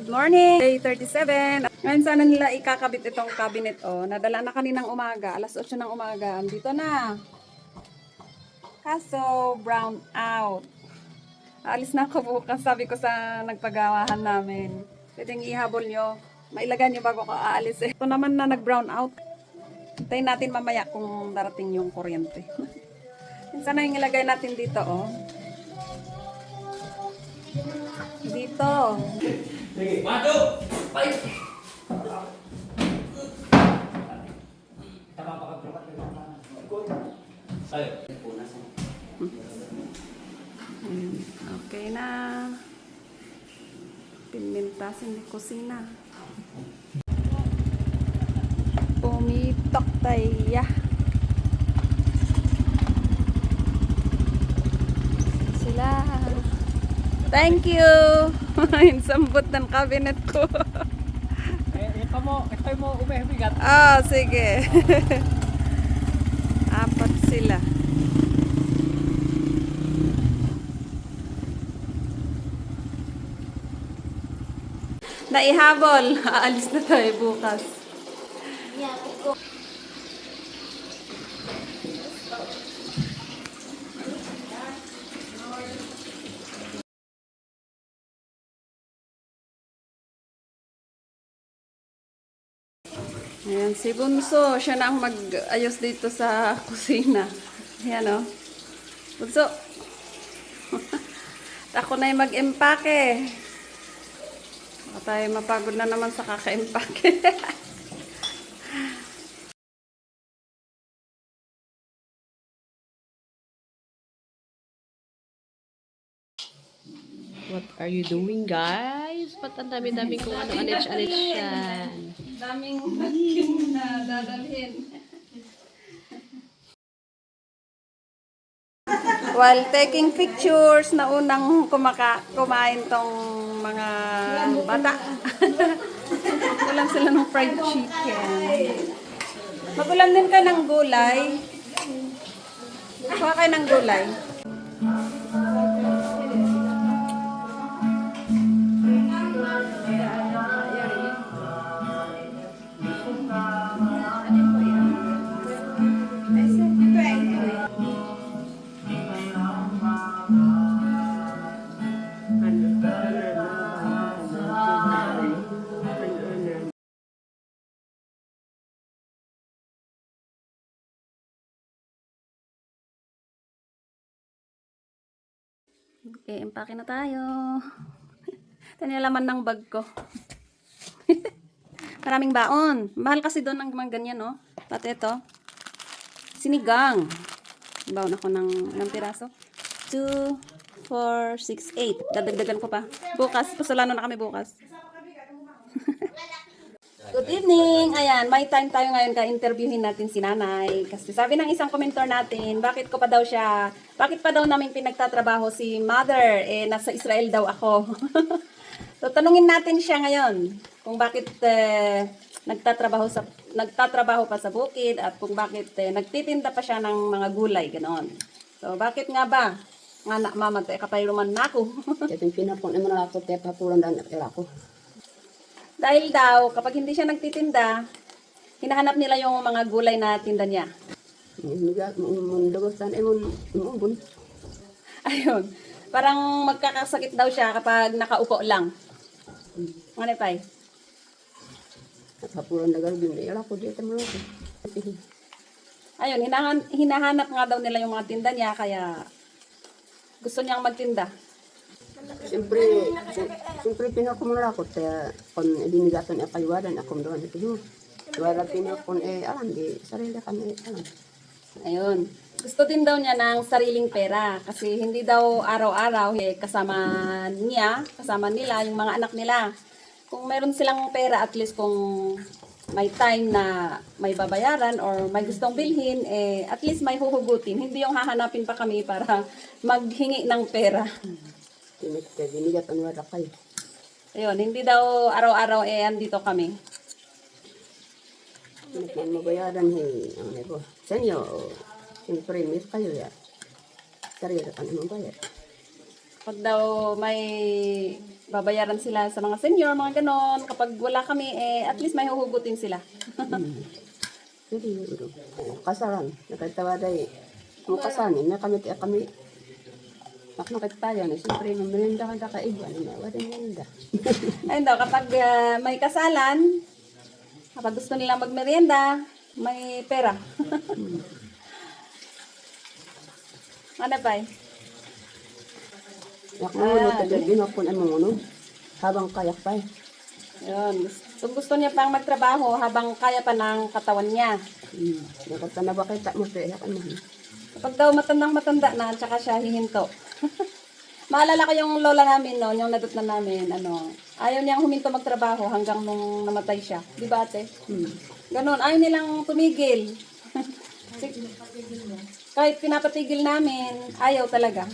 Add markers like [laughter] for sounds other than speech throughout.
Good morning! Day 37. Ngayon sana nila ikakabit itong cabinet. Oh, nadala na kaninang umaga. Alas 8 ng umaga. Dito na. Kaso, brown out. Aalis na ako bukas. Sabi ko sa nagpagawahan namin. Pwedeng ihabol nyo. Mailagan nyo bago ko aalis eh. Ito naman na nag-brown out. Hintayin natin mamaya kung darating yung kuryente. [laughs] Sana yung ilagay natin dito, oh. Dito. Sige, matu! Bye! Ayo. Ayan. Okay na. Pinmintasin di kusina. Pumitok tayo. Sila. Thank you. [laughs] Sambot ng cabinet ko. Eh, ikaw mo, ikaw mo umihibigat. Ah, sige. [laughs] Apat sila. Naihabol. [laughs] Aalis na tayo bukas. Ayan, si Bunso, siya na ang mag-ayos dito sa kusina. Ayan o. Bunso. [laughs] Ako na yung mag-empake. Baka tayo mapagod na naman sa kaka-empake. [laughs] What are you doing, guys? Ba't ang dami-dami kung ano anich-anich yan? Daming vacuum na dadalhin. While taking pictures, na unang kumaka, kumain tong mga bata. [laughs] Ulam sila ng fried chicken. Magulam din kayo ng gulay. Kuha kayo ng gulay. Okay, empake na tayo. [laughs] Ito laman ng bag ko. [laughs] Maraming baon. Mahal kasi doon ang mga ganyan, no? Pati ito. Sinigang. Baon ako ng, ng piraso. 2, 4, 6, 8. Dadagdagan ko pa. Bukas. Pasulano na kami bukas. Good evening! Ayan, may time tayo ngayon ka-interviewin natin si nanay. Kasi sabi ng isang komentor natin, bakit ko pa daw siya, bakit pa daw namin pinagtatrabaho si mother, eh nasa Israel daw ako. [laughs] so tanungin natin siya ngayon, kung bakit eh, nagtatrabaho sa nagtatrabaho pa sa bukid at kung bakit eh, nagtitinda pa siya ng mga gulay, ganoon. So bakit nga ba? Nga na, mama, te, kapayruman na ako. Yung pinapon naman ako, te, papulan daan na ako. Dahil daw, kapag hindi siya nagtitinda, hinahanap nila yung mga gulay na tinda niya. Ayun. Parang magkakasakit daw siya kapag nakaupo lang. Ano pa. Ayun, hinahan, hinahanap nga daw nila yung mga tinda niya, kaya gusto niyang magtinda. Siyempre, si- siyempre pinapon na ako, kaya kung dinigatan niya kaywaran, akong doon, ito Wala pinapon, eh, alam, di, sarili kami, alam. Ayun. Gusto din daw niya ng sariling pera kasi hindi daw araw-araw eh, kasama niya, kasama nila, yung mga anak nila. Kung meron silang pera, at least kung may time na may babayaran or may gustong bilhin, eh, at least may huhugutin. Hindi yung hahanapin pa kami para maghingi ng pera. Dinigatan wala kayo. Ayun, hindi daw araw-araw eh, andito kami. Tinik na mabayaran, eh, ang ano ko. Sa inyo, siyempre, miss kayo, ya. Sarili ka naman bayar. Pag daw may babayaran sila sa mga senior, mga ganon. Kapag wala kami, eh, at least may huhugutin sila. [laughs] Jadi, uro. Kasaran. Nakatawa day. Mo kasanin na kami kami. Nak nakatayo na siyempre mamerenda ka ka iba na wala merenda. [laughs] Ayun daw, kapag ah, may kasalan, kapag gusto nilang magmerienda, may pera. [laughs] ano pa eh? Yak mo no taga ginapon ang mga ano. Habang kayak pa eh. Yun. Gusto, gusto niya pang magtrabaho habang kaya pa ng katawan niya. Hmm. Nakata na ba kita mo te yak mo. Kapag daw matandang matanda na, tsaka siya hihinto. [laughs] Maalala ko yung lola namin noon, yung nadot na namin, ano, ayaw niyang huminto magtrabaho hanggang nung namatay siya. Di ba ate? Hmm. Ganon, ayaw nilang tumigil. Kahit pinapatigil namin, ayaw talaga.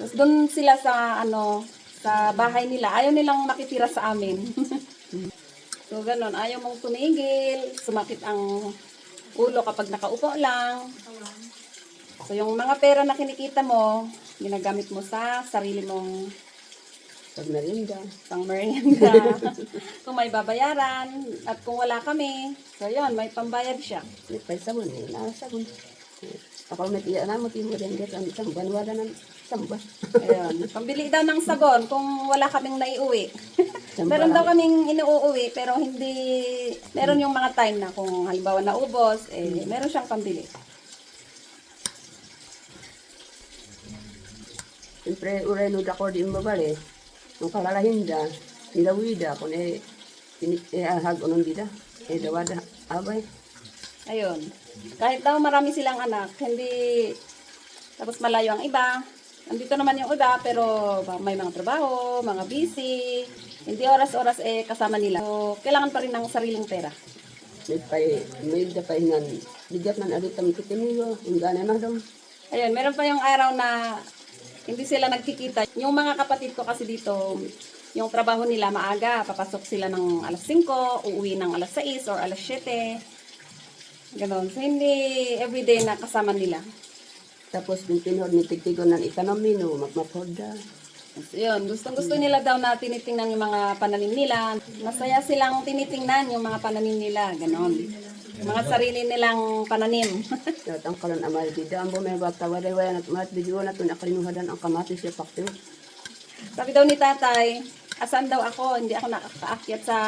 Tapos doon sila sa, ano, sa bahay nila, ayaw nilang makitira sa amin. [laughs] so, ganon, ayaw mong tumigil, sumakit ang ulo kapag nakaupo lang. So, yung mga pera na kinikita mo, ginagamit mo sa sarili mong Pag merenda. pang merienda. [laughs] kung may babayaran, at kung wala kami, so yun, may pambayad siya. May pa sabon eh. Na sabon. Ako may tiya na mo timo din gat ang isang banwada ng samba. Ayun. Pambili daw ng sabon kung wala kaming naiuwi. Meron daw kaming inuuwi, pero hindi, meron yung mga time na kung halimbawa naubos, eh, meron siyang pambili. Siyempre, uray no dako di mabali. Ang kalalahinda, nilawida, kung eh, pinit, eh, ahag unon dida. Eh, dawada, abay. Ayun. Kahit daw marami silang anak, hindi, tapos malayo ang iba. Andito naman yung iba, pero may mga trabaho, mga busy. Hindi oras-oras eh kasama nila. So, kailangan pa rin ng sariling pera. May pay, may da pahingan. Bigat man alit ang kitimigo, yung gana na daw. Ayun, meron pa yung araw na hindi sila nagkikita. Yung mga kapatid ko kasi dito, yung trabaho nila maaga, papasok sila ng alas 5, uuwi ng alas 6 or alas 7. Ganon. So, hindi everyday na kasama nila. Tapos, yung pinod ni tigtigon ng economy, no, magmapoda. So, yun, gustong gusto nila daw na tinitingnan yung mga pananim nila. Masaya silang tinitingnan yung mga pananim nila. Ganon. Mga sarili nilang pananim. [laughs] At ang kalan amal di dambo may bata waday wala nat mat video na to nakalimutan ang kamatis siya pakto. Sabi daw ni tatay, asan daw ako? Hindi ako nakakaakyat sa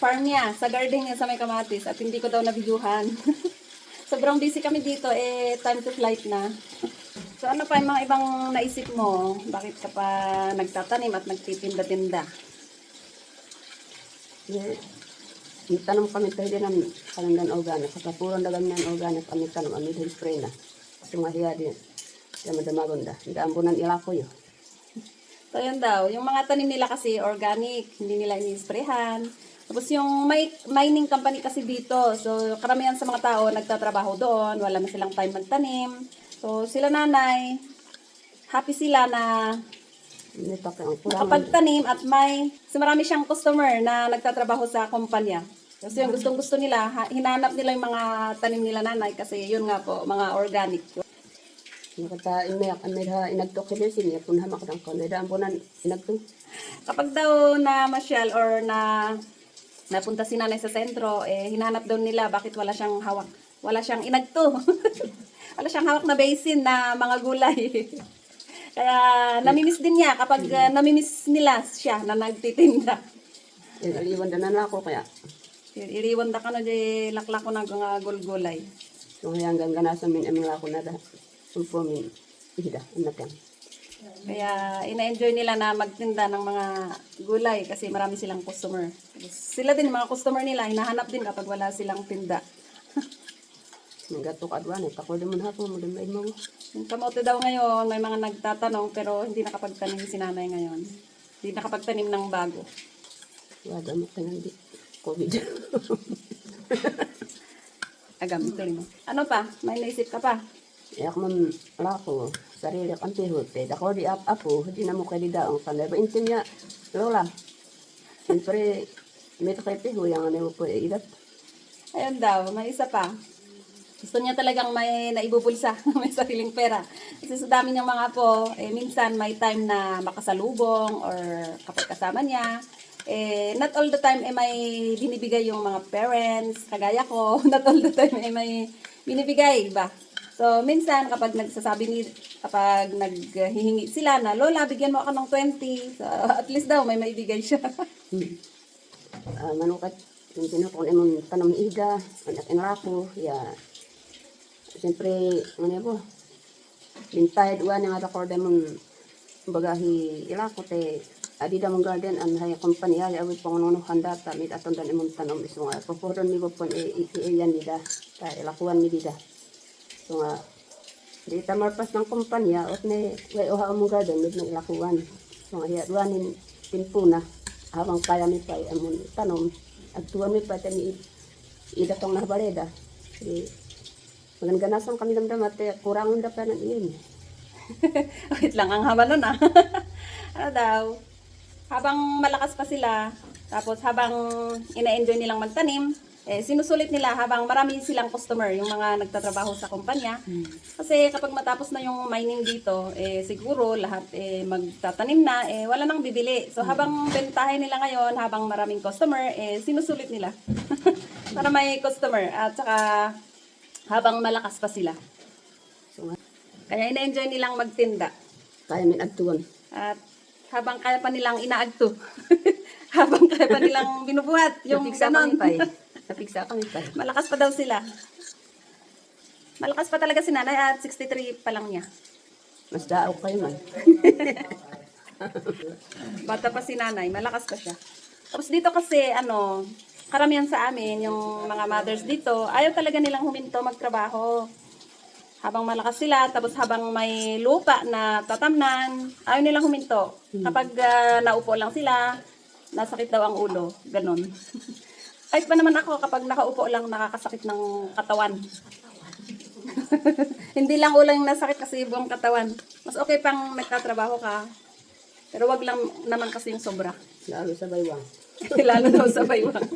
farm niya, sa garden niya sa may kamatis at hindi ko daw nabidyuhan. [laughs] Sobrang busy kami dito, eh, time to flight na. So ano pa yung mga ibang naisip mo? Bakit ka pa nagtatanim at nagtitinda-tinda? Eh, tanong kami tayo din ng kalandan organic. Sa kapuran dagan ng organic kami tanong kami din spray na. Kasi mahiya din. Kaya madamagon da. Hindi ambunan ilako yun. So yun daw, yung mga tanim nila kasi organic, hindi nila ini-sprayhan. Tapos yung may, mining company kasi dito, so karamihan sa mga tao nagtatrabaho doon, wala na silang time magtanim. So sila nanay, happy sila na ang makapagtanim at may, kasi marami siyang customer na nagtatrabaho sa kumpanya. Kasi yung gustong gusto nila, hinanap nila yung mga tanim nila nanay kasi yun nga po, mga organic. Nakata inayak ang medha inagtok sila siya kung hamak ng kon. Medha ambunan inagtok. Kapag daw na masyal or na napunta si nanay sa sentro, eh, hinanap daw nila bakit wala siyang hawak. Wala siyang inagto. [laughs] wala siyang hawak na basin na mga gulay. [laughs] Kaya namimiss din niya kapag uh, namimiss nila siya na nagtitinda. Yung aliwan na na ako kaya. Iriwan da ka na di laklak ko na mga gulgulay. So hanggang ganasan min aming lako na da. Sulpo min. Ihida. Anak yan. Kaya ina-enjoy nila na magtinda ng mga gulay kasi marami silang customer. Sila din, mga customer nila, hinahanap din kapag wala silang tinda. [laughs] Nagatok adwan. eh. Tako din mo na ako. Magdamay mo. Yung kamote daw ngayon, may mga nagtatanong pero hindi nakapagtanim si nanay ngayon. Hindi nakapagtanim ng bago. Wada mo ka di. COVID. [laughs] Agam, tuloy mo. Ano pa? May naisip ka pa? Yak man lako. Sarili kan tihot. Eh. Dako di ap apo. Di na mo kay di daong kanay. Ba intim niya. Lola. Siyempre. May to kay tiho. Yang ano mo po. Eh, idat. Ayun daw, may isa pa. Gusto niya talagang may naibubulsa, [laughs] may sariling pera. Kasi sa dami niyang mga apo, eh, minsan may time na makasalubong or kapag kasama niya. Eh, not all the time eh, may binibigay yung mga parents, kagaya ko. [laughs] Not all the time eh, may binibigay ba? So, minsan kapag nagsasabi ni, kapag naghihingi sila na, Lola, bigyan mo ako ng 20. So, [laughs] at least daw, may maibigay siya. [laughs] Ah, manukat yung tinukon imong tanong ida, anak inrako, ya. Siyempre, ano po, bintayad uwan nga record mong bagahi ilako te adi da mong garden an hay kompanya ya awi pangono handata mit aton dan imong tanom iso nga popodon mi bopon e e yan nida ta ilakuan mi dida so nga di ta marpas ng kompanya ot ne way oha mong garden mit nang ilakuan so nga hiya duanin timpuna habang kaya mi pa amon tanom at tuwan mi pa tani ida tong nabareda di Magandanasan kami damdam at eh, kurangon da pa ng iyon. [laughs] Wait lang, ang haba nun ah. [laughs] ano daw? Habang malakas pa sila, tapos habang ina-enjoy nilang magtanim, eh, sinusulit nila habang marami silang customer, yung mga nagtatrabaho sa kumpanya. Kasi kapag matapos na yung mining dito, eh, siguro lahat eh, magtatanim na, eh, wala nang bibili. So habang bentahe nila ngayon, habang maraming customer, eh, sinusulit nila. [laughs] Para may customer. At saka habang malakas pa sila. So Kaya ina-enjoy nilang magtinda. kaya min agtuon. At habang kaya pa nilang inaagto. [laughs] habang kaya pa nilang binubuhat. Yung Napigsa ganon. kami pa. Napigsa kami pa. Malakas pa daw sila. Malakas pa talaga si nanay at 63 pa lang niya. Mas daaw kayo man. [laughs] Bata pa si nanay, malakas pa siya. Tapos dito kasi, ano, karamihan sa amin, yung mga mothers dito, ayaw talaga nilang huminto magtrabaho. Habang malakas sila, tapos habang may lupa na tatamnan, ayaw nilang huminto. Kapag ah, naupo lang sila, nasakit daw ang ulo. Ganon. [laughs] Kahit pa naman ako, kapag nakaupo lang, nakakasakit ng katawan. [laughs] Hindi lang ulo yung nasakit kasi buong katawan. Mas okay pang nagtatrabaho ka. Pero wag lang naman kasi yung sobra. Lalo sa baywang. [laughs] Lalo daw sa baywang.